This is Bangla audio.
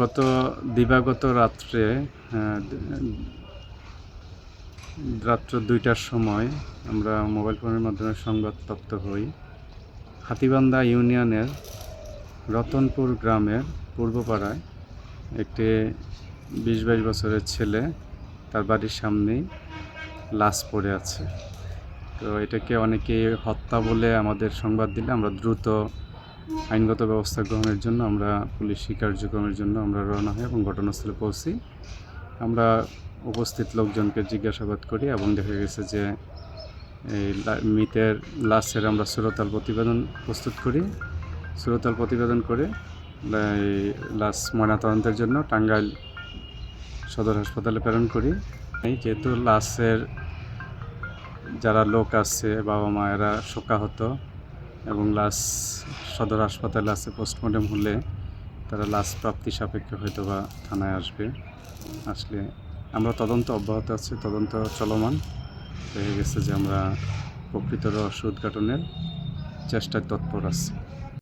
গত, দিবাগত রাত্রে রাত্র দুইটার সময় আমরা মোবাইল ফোনের মাধ্যমে সংবাদপ্রাপ্ত হই। হাতিবান্ধা ইউনিয়নের রতনপুর গ্রামের পূর্বপাড়ায় একটি বিশ বাইশ বছরের ছেলে তার বাড়ির সামনেই লাশ পড়ে আছে। তো এটাকে অনেকে হত্যা বলে আমাদের সংবাদ দিলে আমরা দ্রুত আইনগত ব্যবস্থা গ্রহণের জন্য আমরা পুলিশি কার্যক্রমের জন্য আমরা রওনা হই এবং ঘটনাস্থলে পৌঁছি। আমরা উপস্থিত লোকজনকে জিজ্ঞাসাবাদ করি এবং দেখা গেছে যে এই মৃতের লাশের আমরা সুরতাল প্রতিবেদন প্রস্তুত করি। সুরতাল প্রতিবেদন করে এই লাশ ময়নাতদন্তের জন্য টাঙ্গাইল সদর হাসপাতালে প্রেরণ করি। এই যেহেতু লাশের যারা লোক আছে বাবা মায়েরা শোকাহত এবং লাশ সদর হাসপাতালে আছে পোস্টমর্টম হলে তারা লাশ প্রাপ্তি সাপেক্ষে হয়তো বা থানায় আসবে। আসলে আমরা তদন্ত অব্যাহত আছে, তদন্ত চলমান। দেখা গেছে যে আমরা প্রকৃত রহস্য উদ্ঘাটনের চেষ্টায় তৎপর আছি।